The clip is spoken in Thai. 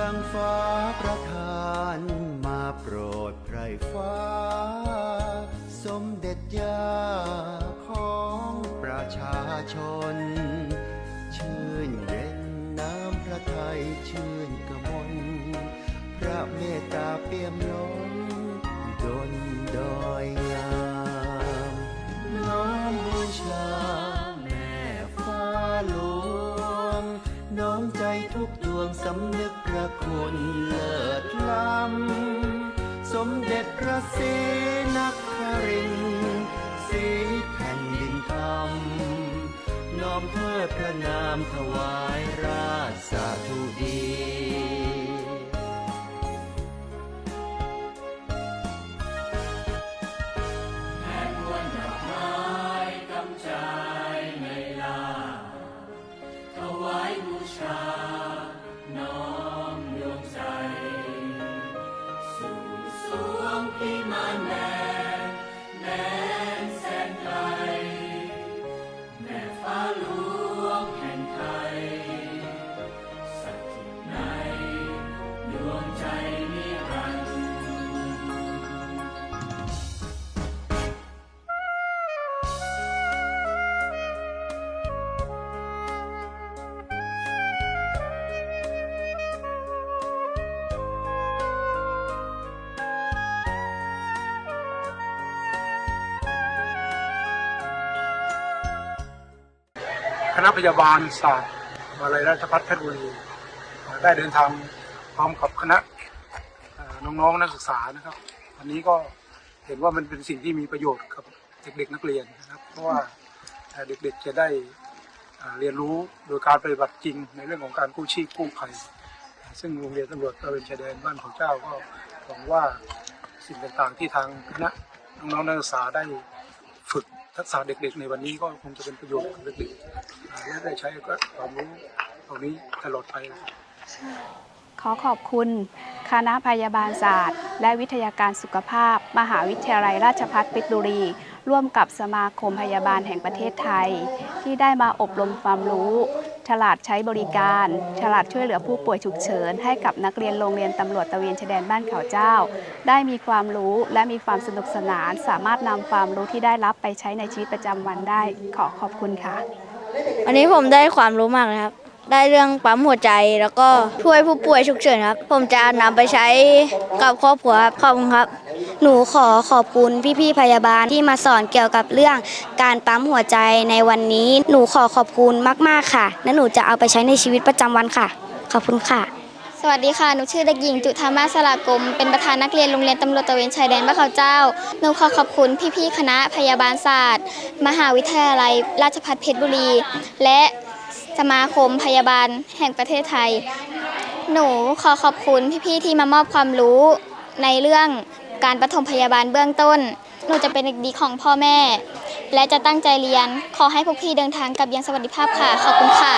ดังฟ้าประทานมาโปรดไพรฟ้า สมเด็จยาของประชาชน ชื่นเย็นน้ำพระทัยชื่นกระมนพระเมตตาเปี่ยมล้น คุณเลิศล้ำ สมเด็จพระศรีนครินศรีแผ่นดินธรรม น้อมเทิดพระนามถวายราชสาธุดี ณะพยาบาลศาสตร์มาลัยราชภัฏเพชรบุรีได้เดินทางพร้อมกับคณะน้องๆนักศึกษานะครับวันนี้ก็เห็นว่ามันเป็นสิ่งที่มีประโยชน์กับเด็กๆนักเรียนนะครับ เพราะว่าเด็กๆจะได้เรียนรู้โดยการปฏิบัติจริงในเรื่องของการกู้ชีพกู้ภัยซึ่งโรงเรียนตำรวจตระเวนชายแดนบ้านของเจ้าก็หวังว่าสิ่งต่างๆที่ทางคณะน้องๆนักศึกษาได้ ทักษะเด็กๆ ในวันนี้ก็คงจะเป็นประโยชน์กับเด็กๆและได้ใช้ก็ความรู้ตรงนี้ตลอดไป ขอขอบคุณ คณะพยาบาลศาสตร์ และวิทยาการสุขภาพ มหาวิทยาลัยราชภัฏเพชรบุรี ร่วมกับสมาคมพยาบาลแห่งประเทศไทย ที่ได้มาอบรมความรู้ ฉลาดใช้บริการ ฉลาดช่วยเหลือผู้ป่วยฉุกเฉิน ให้กับนักเรียนโรงเรียนตำรวจตะเวนชายแดนบ้านเขาเจ้า ได้มีความรู้และมีความสนุกสนาน สามารถนำความรู้ที่ได้รับไปใช้ในชีวิตประจำวันได้ ขอขอบคุณค่ะ วันนี้ผมได้ความรู้มากเลยครับ ได้เรื่องปั๊มหัวใจแล้วก็ช่วยผู้ป่วยฉุกเฉินครับ ผมจะนำไปใช้กับครอบครัวครับขอบคุณครับ หนูขอขอบคุณพี่ๆพยาบาลที่มาสอนเกี่ยวกับเรื่องการปั๊มหัวใจในวันนี้ หนูขอขอบคุณมากๆค่ะ และหนูจะเอาไปใช้ในชีวิตประจำวันค่ะ ขอบคุณค่ะ สวัสดีค่ะ หนูชื่อเด็กหญิงจุธามาสลากรมเป็นประธานนักเรียนโรงเรียนตำรวจตระเวนชายแดนบ้านเขาเจ้า หนูขอขอบคุณพี่ๆ คณะพยาบาลศาสตร์ มหาวิทยาลัย ราชภัฏเพชรบุรี และ สมาคมพยาบาลแห่งประเทศไทย หนูขอขอบคุณพี่ๆที่มามอบความรู้ในเรื่องการปฐมพยาบาลเบื้องต้น หนูจะเป็นเด็กดีของพ่อแม่ และจะตั้งใจเรียน ขอให้พวกพี่เดินทางกลับยังสวัสดิภาพค่ะ ขอบคุณค่ะ